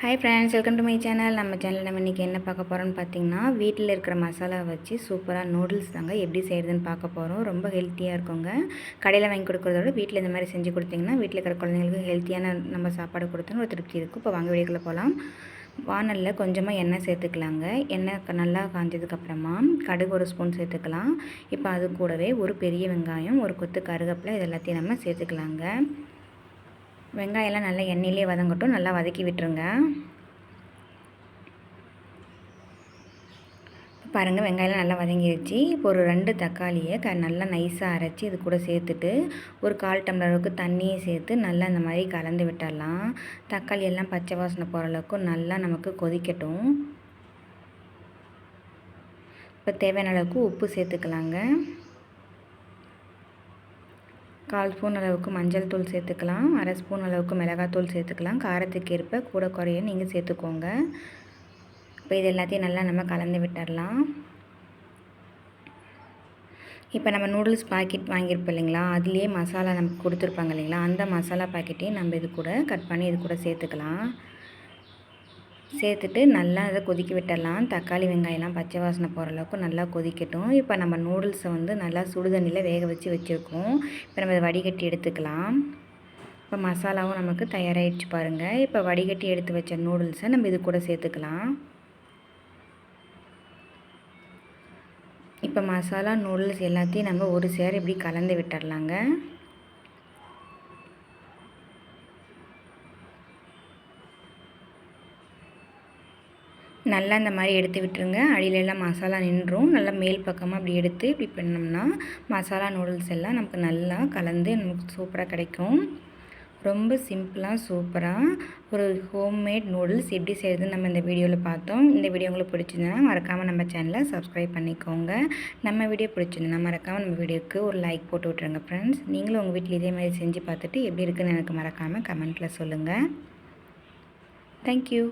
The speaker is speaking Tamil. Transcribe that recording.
Hi friends welcome to my channel நம்ம சேனலில் நம்ம இன்றைக்கி என்ன பார்க்க போகிறோம்னு பார்த்தீங்கன்னா வீட்டில் இருக்கிற மசாலா வச்சு சூப்பராக நூடுல்ஸ் தாங்க எப்படி செய்கிறதுன்னு பார்க்க போகிறோம் ரொம்ப ஹெல்த்தியாக இருக்குங்க. கடையில் வாங்கி கொடுக்குறத விட வீட்டில் இந்த மாதிரி செஞ்சு கொடுத்தீங்கன்னா வீட்டில் இருக்கிற குழந்தைங்களுக்கு ஹெல்த்தியான நம்ம சாப்பாடு கொடுத்தோன்னு ஒரு திருப்தி இருக்கும். இப்போ வாங்க வீடுக்குள்ளே போகலாம் வானலில் கொஞ்சமாக எண்ணெய் சேர்த்துக்கலாங்க. எண்ணெய் நல்லா காஞ்சதுக்கப்புறமா கடுகு ஒரு ஸ்பூன் சேர்த்துக்கலாம். இப்போ அது கூடவே ஒரு பெரிய வெங்காயம் ஒரு கொத்து கருகப்பில் இது எல்லாத்தையும் நம்ம சேர்த்துக்கலாங்க. வெங்காயம்லாம் நல்லா எண்ணெயிலே வதங்கட்டும் நல்லா வதக்கி விட்டுருங்க. பாருங்கள் வெங்காயம்லாம் நல்லா வதங்கிடுச்சு இப்போ ஒரு ரெண்டு தக்காளியை க நல்லா நைஸாக அரைச்சி இது கூட சேர்த்துட்டு ஒரு கால் டம்ளருக்கு தண்ணியை சேர்த்து நல்லா இந்த மாதிரி கலந்து விட்டுடலாம். தக்காளி எல்லாம் பச்சை வாசனை போகிற அளவுக்கு நல்லா நமக்கு கொதிக்கட்டும். இப்போ தேவையான அளவுக்கு உப்பு சேர்த்துக்கலாங்க. கால் ஸ்பூன் அளவுக்கு மஞ்சள் தூள் சேர்த்துக்கலாம் அரை ஸ்பூன் அளவுக்கு மிளகாத்தூள் சேர்த்துக்கலாம். காரத்துக்கு ஏற்ப கூட குறைய நீங்கள் சேர்த்துக்கோங்க. இப்போ இது எல்லாத்தையும் நல்லா நம்ம கலந்து விட்டுடலாம் இப்போ நம்ம நூடுல்ஸ் பாக்கெட் வாங்கியிருப்போம் இல்லைங்களா அதுலேயே மசாலா நமக்கு கொடுத்துருப்பாங்க இல்லைங்களா அந்த மசாலா பாக்கெட்டையும் நம்ம இது கூட கட் பண்ணி இது கூட சேர்த்துக்கலாம். சேர்த்துட்டு நல்லா அதை கொதிக்க விட்டுடலாம். தக்காளி வெங்காயம்லாம் பச்சை வாசனை போகிற அளவுக்கு நல்லா கொதிக்கட்டும். இப்போ நம்ம நூடுல்ஸை வந்து நல்லா சுடுதண்ணியில் வேக வச்சு வச்சுருக்கோம். இப்போ நம்ம வடிகட்டி எடுத்துக்கலாம். இப்போ மசாலாவும் நமக்கு தயாராகிடுச்சு பாருங்கள் இப்போ வடிகட்டி எடுத்து வச்ச நூடுல்ஸை நம்ம இது கூட சேர்த்துக்கலாம். இப்போ மசாலா நூடுல்ஸ் எல்லாத்தையும் நம்ம ஒரு சேர் இப்படி கலந்து விட்டுடலாங்க. நல்லா இந்த மாதிரி எடுத்து விட்டுருங்க. அடியிலெல்லாம் மசாலா நின்றும். நல்லா மேல் பக்கமாக அப்படி எடுத்து இப்படி பண்ணோம்னா மசாலா நூடுல்ஸ் எல்லாம் நமக்கு நல்லா கலந்து நமக்கு சூப்பராக கிடைக்கும். ரொம்ப சிம்பிளாக சூப்பராக ஒரு ஹோம்மேட் நூடுல்ஸ் எப்படி செய்யுதுன்னு நம்ம இந்த வீடியோவில் பார்த்தோம். இந்த வீடியோ உங்களுக்கு பிடிச்சிருந்ததுன்னா மறக்காமல் நம்ம சேனலை சப்ஸ்கிரைப் பண்ணிக்கோங்க. நம்ம வீடியோ பிடிச்சிருந்தா மறக்காமல் நம்ம வீடியோக்கு ஒரு லைக் போட்டு விட்ருங்க ஃப்ரெண்ட்ஸ் நீங்களும் உங்கள் வீட்டில் இதே மாதிரி செஞ்சு பார்த்துட்டு எப்படி இருக்குன்னு எனக்கு மறக்காமல் கமெண்ட்டில் சொல்லுங்கள் தேங்க்யூ